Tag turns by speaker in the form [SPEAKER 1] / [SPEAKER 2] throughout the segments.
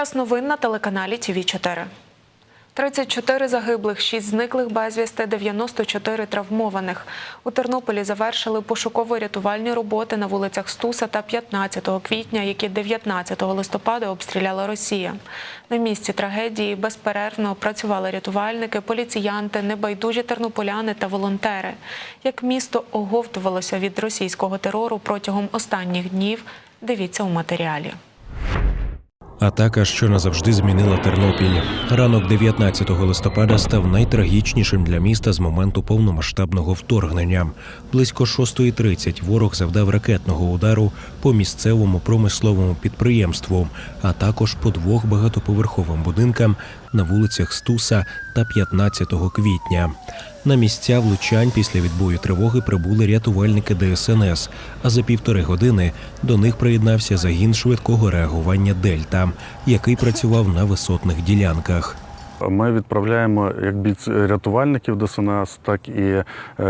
[SPEAKER 1] Час новин на телеканалі ТВ 4 34 загиблих, 6 зниклих безвісти, 94 травмованих. У Тернополі завершили пошуково-рятувальні роботи на вулицях Стуса та 15 квітня, які 19 листопада обстріляла Росія. На місці трагедії безперервно працювали рятувальники, поліціянти, небайдужі тернополяни та волонтери. Як місто оговтувалося від російського терору протягом останніх днів, дивіться у матеріалі.
[SPEAKER 2] Атака, що назавжди змінила Тернопіль. Ранок 19 листопада став найтрагічнішим для міста з моменту повномасштабного вторгнення. Близько 6.30 ворог завдав ракетного удару по місцевому промисловому підприємству, а також по двох багатоповерховим будинкам на вулицях Стуса та 15 квітня. На місця влучань після відбою тривоги прибули рятувальники ДСНС. А за півтори години до них приєднався загін швидкого реагування Дельта, який працював на висотних ділянках.
[SPEAKER 3] Ми відправляємо як бійці рятувальників ДСНС, так і е,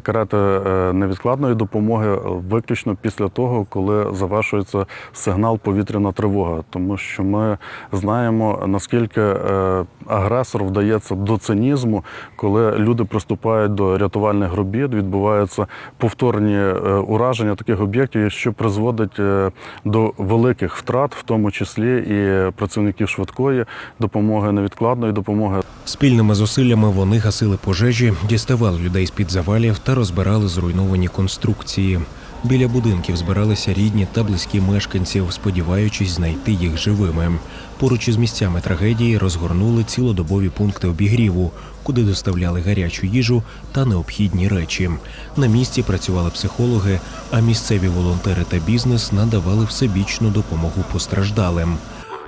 [SPEAKER 3] карети е, невідкладної допомоги виключно після того, коли завершується сигнал повітряна тривога, тому що ми знаємо наскільки е, агресор вдається до цинізму, коли люди приступають до рятувальних робіт, відбуваються повторні е, ураження таких об'єктів, що призводить е, до великих втрат, в тому числі і працівників швидкої допомоги, невідкладної допомоги.
[SPEAKER 2] Спільними зусиллями вони гасили пожежі, діставали людей з під завалів та розбирали зруйновані конструкції. Біля будинків збиралися рідні та близькі мешканців, сподіваючись знайти їх живими. Поруч із місцями трагедії розгорнули цілодобові пункти обігріву, куди доставляли гарячу їжу та необхідні речі. На місці працювали психологи, а місцеві волонтери та бізнес надавали всебічну допомогу постраждалим.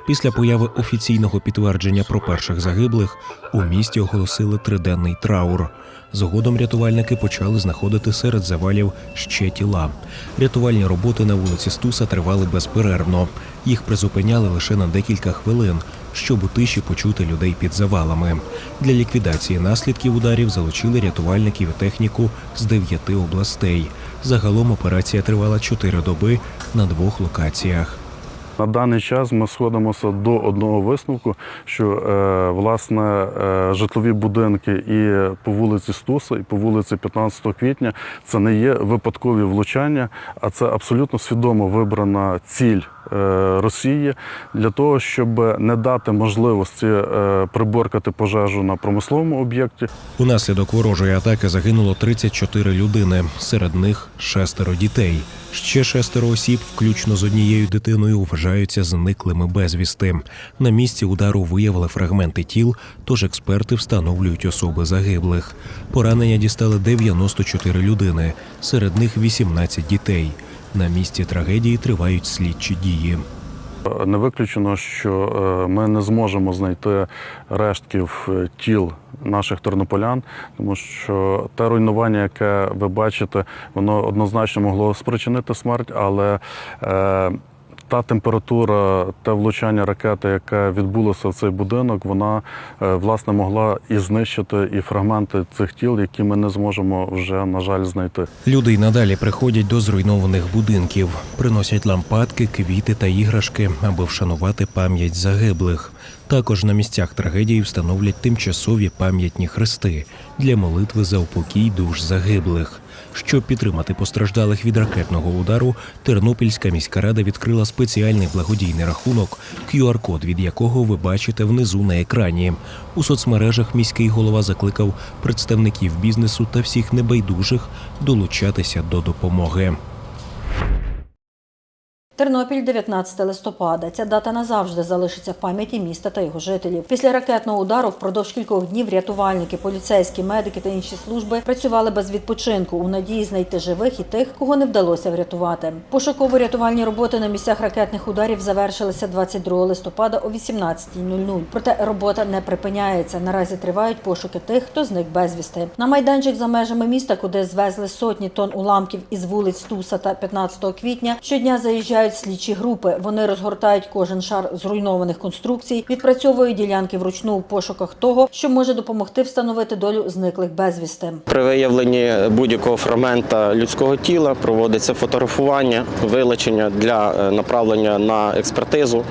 [SPEAKER 2] Після появи офіційного підтвердження про перших загиблих у місті оголосили триденний траур. Згодом рятувальники почали знаходити серед завалів ще тіла. Рятувальні роботи на вулиці Стуса тривали безперервно. Їх призупиняли лише на декілька хвилин, щоб у тиші почути людей під завалами. Для ліквідації наслідків ударів залучили рятувальників і техніку з дев'яти областей. Загалом операція тривала чотири доби на двох локаціях.
[SPEAKER 3] На даний час ми сходимося до одного висновку, що е, власне е, житлові будинки і по вулиці Стуса, і по вулиці 15 квітня це не є випадкові влучання, а це абсолютно свідомо вибрана ціль Росії для того, щоб не дати можливості е, приборкати пожежу на промисловому об'єкті.
[SPEAKER 2] Унаслідок ворожої атаки загинуло 34 людини, серед них шестеро дітей. Ще шестеро осіб, включно з однією дитиною, вважаються зниклими безвісти. На місці удару виявили фрагменти тіл, тож експерти встановлюють особи загиблих. Поранення дістали 94 людини, серед них 18 дітей. На місці трагедії тривають слідчі дії.
[SPEAKER 3] Не виключено, що е, ми не зможемо знайти рештків е, тіл наших тернополян, тому що те руйнування, яке ви бачите, воно однозначно могло спричинити смерть, але е, та температура, те влучання ракети, яке відбулося в цей будинок, вона е, власне могла і знищити і фрагменти цих тіл, які ми не зможемо вже на жаль знайти.
[SPEAKER 2] Люди й надалі приходять до зруйнованих будинків, приносять лампадки, квіти та іграшки, аби вшанувати пам'ять загиблих. Також на місцях трагедії встановлять тимчасові пам'ятні хрести для молитви за упокій душ загиблих. Щоб підтримати постраждалих від ракетного удару, Тернопільська міська рада відкрила спеціальний благодійний рахунок, QR-код від якого ви бачите внизу на екрані. У соцмережах міський голова закликав представників бізнесу та всіх небайдужих долучатися до допомоги.
[SPEAKER 4] Тернопіль, 19 листопада. Ця дата назавжди залишиться в пам'яті міста та його жителів. Після ракетного удару впродовж кількох днів рятувальники, поліцейські, медики та інші служби працювали без відпочинку у надії знайти живих і тих, кого не вдалося врятувати. Пошуково-рятувальні роботи на місцях ракетних ударів завершилися 22 листопада о 18.00. Проте робота не припиняється. Наразі тривають пошуки тих, хто зник безвісти. На майданчик за межами міста, куди звезли сотні тонн уламків із вулиць Туса та 15 квітня, щодня заїжджають приїжджають слідчі групи. Вони розгортають кожен шар зруйнованих конструкцій, відпрацьовують ділянки вручну у пошуках того, що може допомогти встановити долю зниклих безвісти.
[SPEAKER 5] При виявленні будь-якого фрагмента людського тіла проводиться фотографування, вилучення для е, направлення на експертизу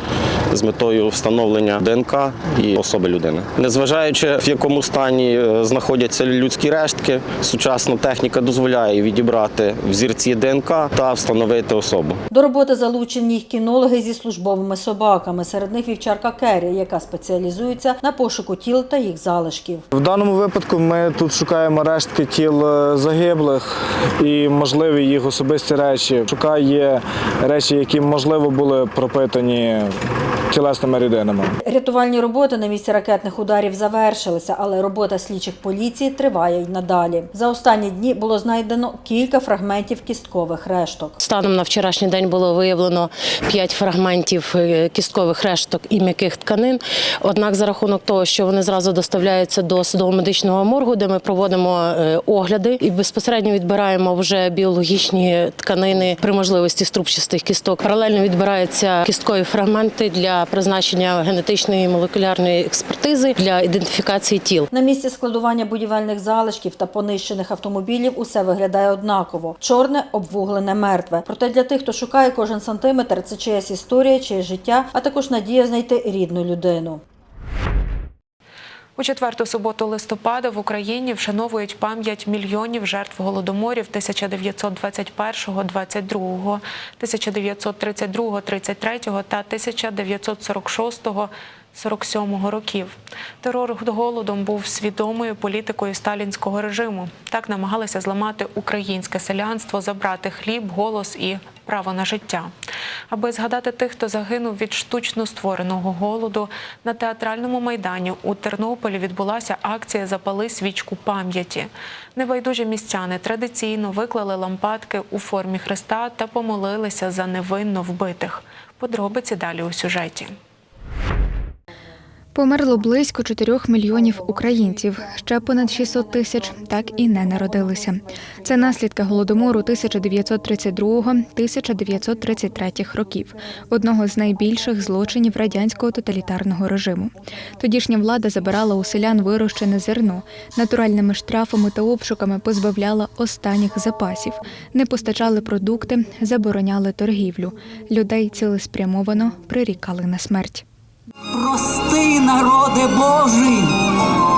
[SPEAKER 5] з метою встановлення ДНК і особи людини. Незважаючи в якому стані е, знаходяться людські рештки, сучасна техніка дозволяє відібрати взірці ДНК та встановити особу.
[SPEAKER 4] До роботи залучені їх кінологи зі службовими собаками. Серед них вівчарка Керрі, яка спеціалізується на пошуку тіл та їх залишків.
[SPEAKER 6] В даному випадку ми тут шукаємо рештки тіл е, загиблих і можливі їх особисті речі. Шукає речі, які можливо були пропитані тілесними рідинами.
[SPEAKER 4] Рятувальні роботи на місці ракетних ударів завершилися, але робота слідчих поліції триває й надалі. За останні дні було знайдено кілька фрагментів кісткових решток.
[SPEAKER 7] Станом на вчорашній день було виявлено 5 фрагментів е, кісткових решток і м'яких тканин. Однак, за рахунок того, що вони зразу доставляються до судово-медичного моргу, де ми проводимо е, огляди і безпосередньо відбираємо вже біологічні тканини при можливості струбчастих кісток. Паралельно відбираються кісткові фрагменти для призначення генетичної молекулярної експертизи для ідентифікації тіл.
[SPEAKER 4] На місці складування будівельних залишків та понищених автомобілів усе виглядає однаково: чорне, обвуглене, мертве. Проте для тих, хто шукає кожен сантиметр, це чиясь історія, чиє життя, а також надія знайти рідну людину.
[SPEAKER 1] У четверту суботу листопада в Україні вшановують пам'ять мільйонів жертв голодоморів 1921, 22, 1932, 33 та 1946 47 років. Терор голодом був свідомою політикою сталінського режиму. Так намагалися зламати українське селянство, забрати хліб, голос і право на життя. Аби згадати тих, хто загинув від штучно створеного голоду, на театральному майдані у Тернополі відбулася акція Запали свічку пам'яті. Небайдужі містяни традиційно виклали лампадки у формі Христа та помолилися за невинно вбитих. Подробиці далі у сюжеті.
[SPEAKER 8] Померло близько 4 мільйонів українців. Ще понад 600 тисяч так і не народилися. Це наслідки голодомору 1932-1933 років, одного з найбільших злочинів радянського тоталітарного режиму. Тодішня влада забирала у селян вирощене зерно, натуральними штрафами та обшуками позбавляла останніх запасів, не постачали продукти, забороняли торгівлю. Людей цілеспрямовано прирікали на смерть.
[SPEAKER 9] Прости, народе Божий,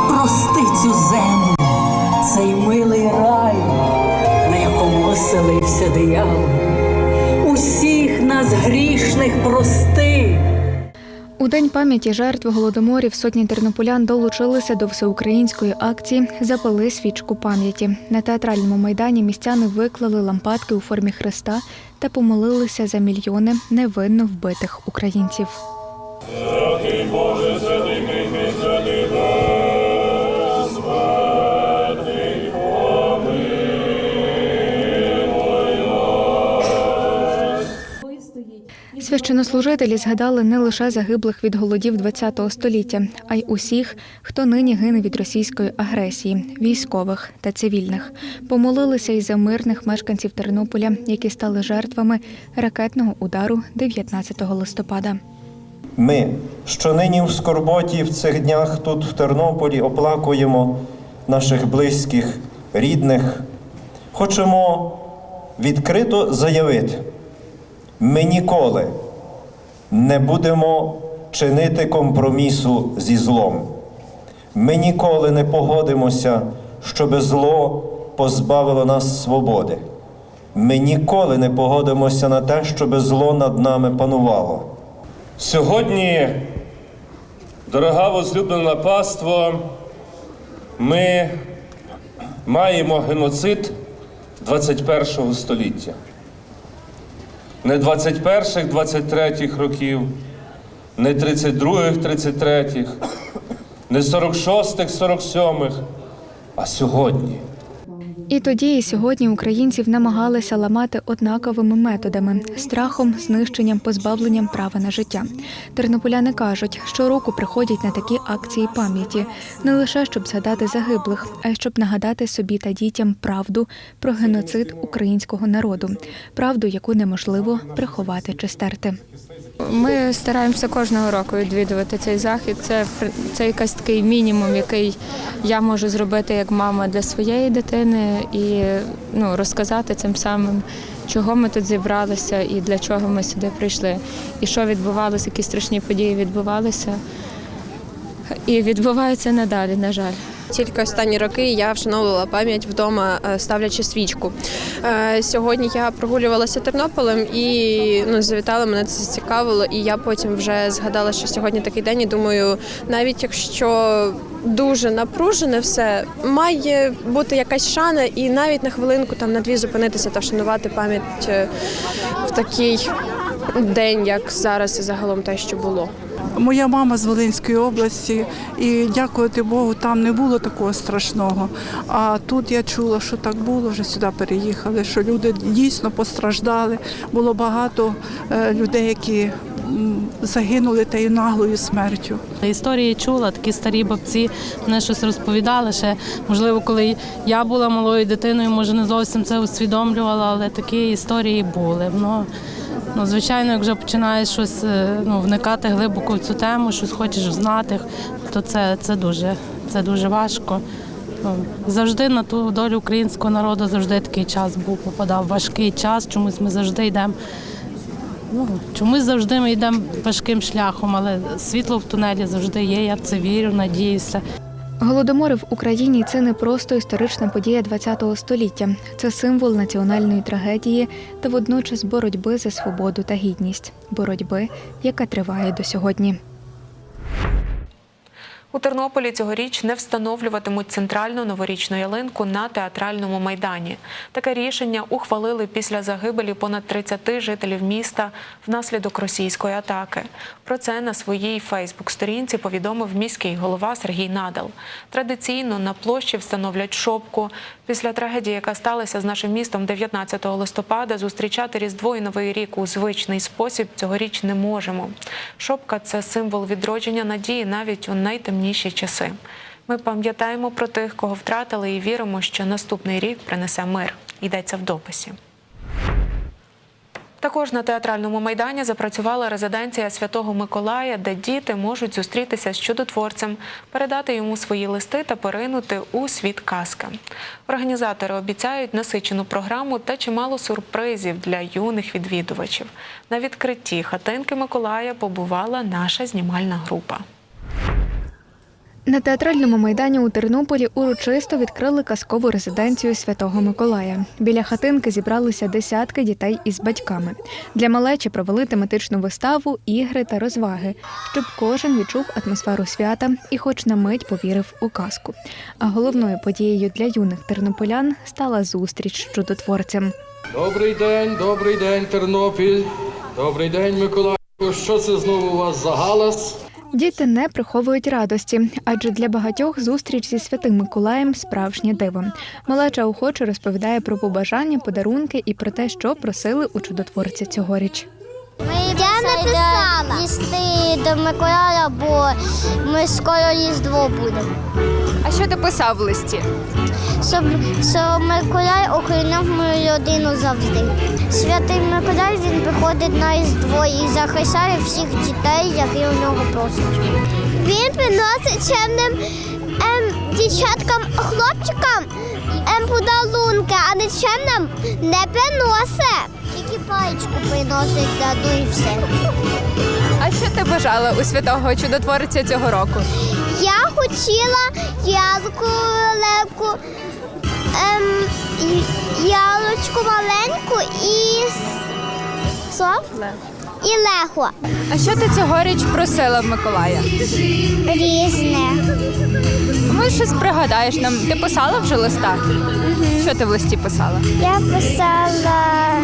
[SPEAKER 9] прости цю землю, цей милий рай, на якому оселився диявол. Усіх нас грішних прости.
[SPEAKER 8] У день пам'яті жертв голодоморів сотні тернополян долучилися до всеукраїнської акції Запали свічку пам'яті. На театральному майдані містяни виклали лампадки у формі хреста та помолилися за мільйони невинно вбитих українців. Священнослужителі згадали не лише загиблих від голодів ХХ століття, а й усіх, хто нині гине від російської агресії, військових та цивільних. Помолилися й за мирних мешканців Тернополя, які стали жертвами ракетного удару 19 листопада.
[SPEAKER 10] Ми, що нині в скорботі в цих днях тут в Тернополі оплакуємо наших близьких, рідних, хочемо відкрито заявити, ми ніколи не будемо чинити компромісу зі злом. Ми ніколи не погодимося, щоб зло позбавило нас свободи. Ми ніколи не погодимося на те, щоб зло над нами панувало.
[SPEAKER 11] Сьогодні, дорога возлюблена паство, ми маємо геноцид 21 століття. Не 21-х, 23-х років, не 32-х, 33-х, не 46-х, 47-х, а сьогодні.
[SPEAKER 8] І тоді, і сьогодні українців намагалися ламати однаковими методами страхом, знищенням, позбавленням права на життя. Тернополяни кажуть, щороку приходять на такі акції пам'яті не лише щоб згадати загиблих, а й щоб нагадати собі та дітям правду про геноцид українського народу, правду, яку неможливо приховати чи стерти.
[SPEAKER 12] Ми стараємося кожного року відвідувати цей захід. Це, це якийсь такий мінімум, який я можу зробити як мама для своєї дитини і ну, розказати цим самим, чого ми тут зібралися і для чого ми сюди прийшли. І що відбувалося, які страшні події відбувалися. І відбуваються надалі, на жаль.
[SPEAKER 13] Тільки останні роки я вшановувала пам'ять вдома, е, ставлячи свічку. Е, Сьогодні я прогулювалася Тернополем і ну, завітала, мене це зацікавило. І я потім вже згадала, що сьогодні такий день. І думаю, навіть якщо дуже напружене все, має бути якась шана, і навіть на хвилинку там на дві зупинитися та вшанувати пам'ять е, в такий день, як зараз, і загалом те, що було.
[SPEAKER 14] Моя мама з Волинської області, і дякувати Богу, там не було такого страшного. А тут я чула, що так було, вже сюди переїхали, що люди дійсно постраждали. Було багато е, людей, які загинули тією наглою смертю.
[SPEAKER 15] Історії чула, такі старі бабці мене щось розповідали. Ще можливо, коли я була малою дитиною, може не зовсім це усвідомлювала, але такі історії були. Ну, ну звичайно, як починаєш щось е, ну, вникати глибоко в цю тему, щось хочеш знати, то це, це дуже це дуже важко. Ну, Завжди на ту долю українського народу завжди такий час був, попадав важкий час. Чомусь ми завжди йдемо. Ну, чомусь завжди ми йдемо важким шляхом, але світло в тунелі завжди є. Я в це вірю, надіюся.
[SPEAKER 8] Голодомори в Україні це не просто історична подія ХХ століття, це символ національної трагедії та водночас боротьби за свободу та гідність, боротьби, яка триває до сьогодні.
[SPEAKER 1] У Тернополі цьогоріч не встановлюватимуть центральну новорічну ялинку на театральному майдані. Таке рішення ухвалили після загибелі понад 30 жителів міста внаслідок російської атаки. Про це на своїй Фейсбук-сторінці повідомив міський голова Сергій Надал. Традиційно на площі встановлять шопку. Після трагедії, яка сталася з нашим містом 19 листопада, зустрічати Різдво і Новий рік у звичний спосіб цьогоріч не можемо. Шопка це символ відродження надії навіть у найтемніші часи. Ми пам'ятаємо про тих, кого втратили, і віримо, що наступний рік принесе мир. Йдеться в дописі. Також на театральному майдані запрацювала резиденція Святого Миколая, де діти можуть зустрітися з чудотворцем, передати йому свої листи та поринути у світ казки. Організатори обіцяють насичену програму та чимало сюрпризів для юних відвідувачів. На відкритті хатинки Миколая побувала наша знімальна група.
[SPEAKER 8] На театральному майдані у Тернополі урочисто відкрили казкову резиденцію Святого Миколая. Біля хатинки зібралися десятки дітей із батьками. Для малечі провели тематичну виставу, ігри та розваги, щоб кожен відчув атмосферу свята і, хоч на мить, повірив у казку. А головною подією для юних тернополян стала зустріч з чудотворцем.
[SPEAKER 16] Добрий день, добрий день, Тернопіль. Добрий день, Миколаївку. Що це знову у вас за галас?
[SPEAKER 8] Діти не приховують радості, адже для багатьох зустріч зі святим Миколаєм справжнє диво. Малеча охоче розповідає про побажання, подарунки і про те, що просили у чудотворця цьогоріч.
[SPEAKER 17] Я написала їсти до Миколая, бо ми скоро різдво будемо.
[SPEAKER 12] А що ти писав в листі?
[SPEAKER 17] Щоб, щоб Миколай охороняв мою родину завжди. Святий Миколай він приходить на різдво і захищає всіх дітей, які у нього просять. Він приносить чемним ем, дівчаткам, хлопчикам ем, подарунки, а не чемним не приносить. Тільки паєчку приносить даду і все.
[SPEAKER 12] А що ти бажала у святого чудотворця цього року?
[SPEAKER 17] Я хотіла ялку велику, ем, ялочку маленьку і що? І легко.
[SPEAKER 12] А що ти цьогоріч просила в Миколая?
[SPEAKER 17] Різне.
[SPEAKER 12] Може, щось пригадаєш нам? Ти писала вже листа? Що ти в листі писала?
[SPEAKER 17] Я писала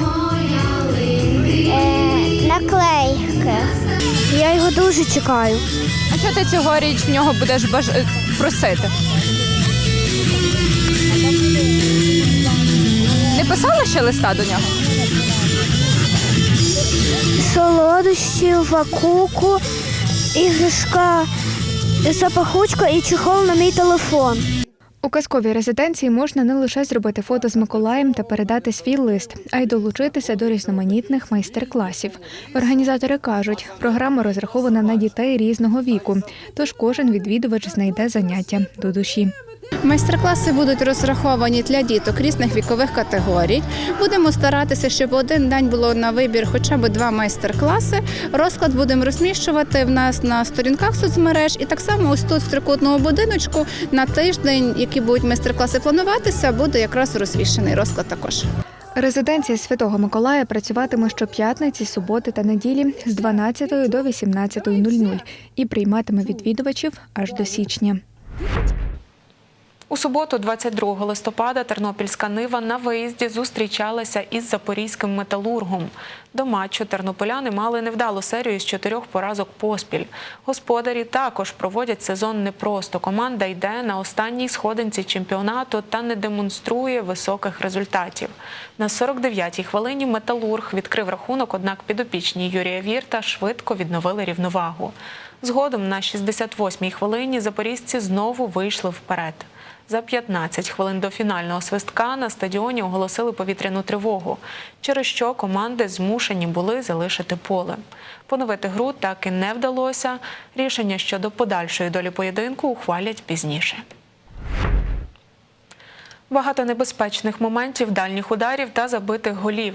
[SPEAKER 17] е, наклейки. Я його дуже чекаю.
[SPEAKER 12] А що ти цьогоріч в нього будеш баж... просити?
[SPEAKER 18] Писали ще листа до нього?
[SPEAKER 17] Солодощі, вакуку, іграшка, запахучка і чехол на мій телефон.
[SPEAKER 8] У казковій резиденції можна не лише зробити фото з Миколаєм та передати свій лист, а й долучитися до різноманітних майстер-класів. Організатори кажуть, програма розрахована на дітей різного віку, тож кожен відвідувач знайде заняття до душі.
[SPEAKER 18] Майстер-класи будуть розраховані для діток різних вікових категорій. Будемо старатися, щоб один день було на вибір хоча б два майстер-класи. Розклад будемо розміщувати в нас на сторінках соцмереж, і так само ось тут в трикутному будиночку на тиждень, які будуть майстер-класи плануватися, буде якраз розвішений розклад також.
[SPEAKER 8] Резиденція Святого Миколая працюватиме щоп'ятниці, суботи та неділі з 12 до 18.00 і прийматиме відвідувачів аж до січня.
[SPEAKER 1] У суботу, 22 листопада, Тернопільська Нива на виїзді зустрічалася із запорізьким металургом. До матчу тернополяни мали невдалу серію з чотирьох поразок поспіль. Господарі також проводять сезон непросто. Команда йде на останній сходинці чемпіонату та не демонструє високих результатів. На 49-й хвилині металург відкрив рахунок, однак підопічні Юрія Вірта швидко відновили рівновагу. Згодом на 68-й хвилині запорізьці знову вийшли вперед. За 15 хвилин до фінального свистка на стадіоні оголосили повітряну тривогу, через що команди змушені були залишити поле. Поновити гру так і не вдалося. Рішення щодо подальшої долі поєдинку ухвалять пізніше. Багато небезпечних моментів, дальніх ударів та забитих голів.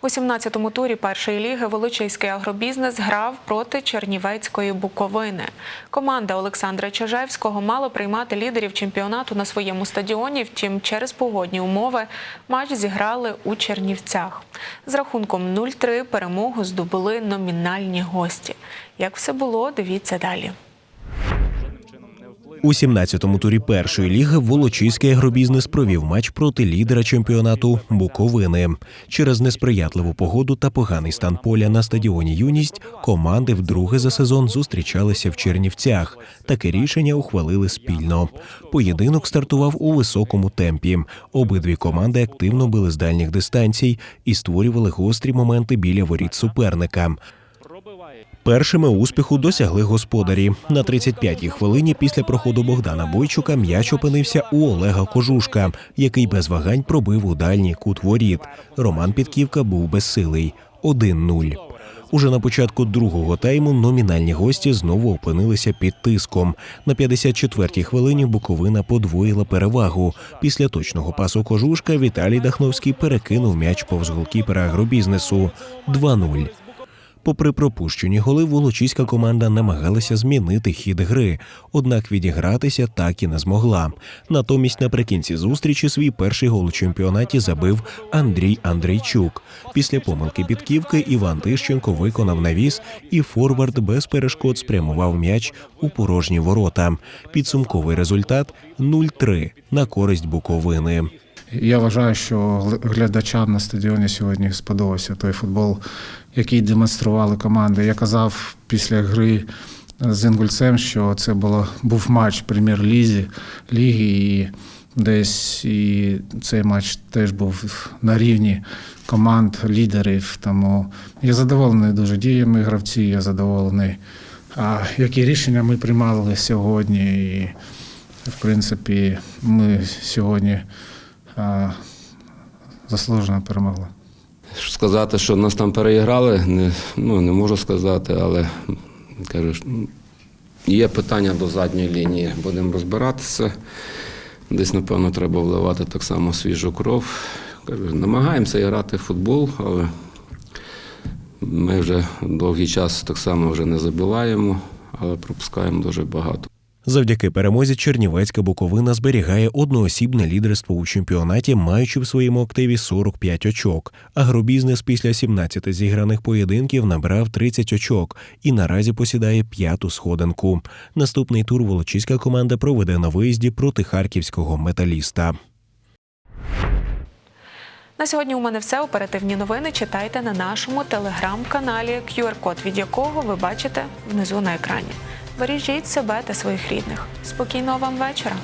[SPEAKER 1] У 17-му турі першої ліги Волочиський агробізнес грав проти Чернівецької Буковини. Команда Олександра Чижевського мала приймати лідерів чемпіонату на своєму стадіоні. Втім, через погодні умови матч зіграли у Чернівцях. З рахунком 0-3 перемогу здобули номінальні гості. Як все було, дивіться далі.
[SPEAKER 2] У 17-му турі першої ліги Волочиський агробізнес провів матч проти лідера чемпіонату Буковини. Через несприятливу погоду та поганий стан поля на стадіоні Юність команди вдруге за сезон зустрічалися в Чернівцях. Таке рішення ухвалили спільно. Поєдинок стартував у високому темпі. Обидві команди активно били з дальніх дистанцій і створювали гострі моменти біля воріт суперника. Першими успіху досягли господарі. На 35-й хвилині після проходу Богдана Бойчука м'яч опинився у Олега Кожушка, який без вагань пробив у дальній кут воріт. Роман Підківка був безсилий 1-0. Уже на початку другого тайму номінальні гості знову опинилися під тиском. На 54-й хвилині Буковина подвоїла перевагу. Після точного пасу кожушка Віталій Дахновський перекинув м'яч повз голкіпера агробізнесу 2-0. Попри пропущені голи, волочиська команда намагалася змінити хід гри, однак відігратися так і не змогла. Натомість наприкінці зустрічі свій перший гол у чемпіонаті забив Андрій Андрійчук. Після помилки підківки Іван Тищенко виконав навіс, і форвард без перешкод спрямував м'яч у порожні ворота. Підсумковий результат 0-3 на користь Буковини.
[SPEAKER 19] Я вважаю, що глядачам на стадіоні сьогодні сподобався той футбол, який демонстрували команди. Я казав після гри з Інгульцем, що це було, був матч прем'єр-лізі ліги, і десь і цей матч теж був на рівні команд, лідерів. Тому я задоволений дуже діями гравців, я задоволений, а які рішення ми приймали сьогодні. І, в принципі, ми сьогодні а, заслужено перемогли.
[SPEAKER 20] Сказати, що нас там переіграли, не, ну, не можу сказати, але кажу, є питання до задньої лінії. Будемо розбиратися. Десь, напевно, треба вливати так само свіжу кров. Кажу, намагаємося грати в футбол, але ми вже довгий час так само вже не забиваємо, але пропускаємо дуже багато.
[SPEAKER 2] Завдяки перемозі Чернівецька Буковина зберігає одноосібне лідерство у чемпіонаті, маючи в своєму активі 45 очок. Агробізнес після 17 зіграних поєдинків набрав 30 очок і наразі посідає п'яту сходинку. Наступний тур волочиська команда проведе на виїзді проти харківського металіста.
[SPEAKER 1] На сьогодні у мене все. Оперативні новини читайте на нашому телеграм-каналі, QR-код від якого ви бачите внизу на екрані. Бережіть себе та своїх рідних. Спокійного вам вечора.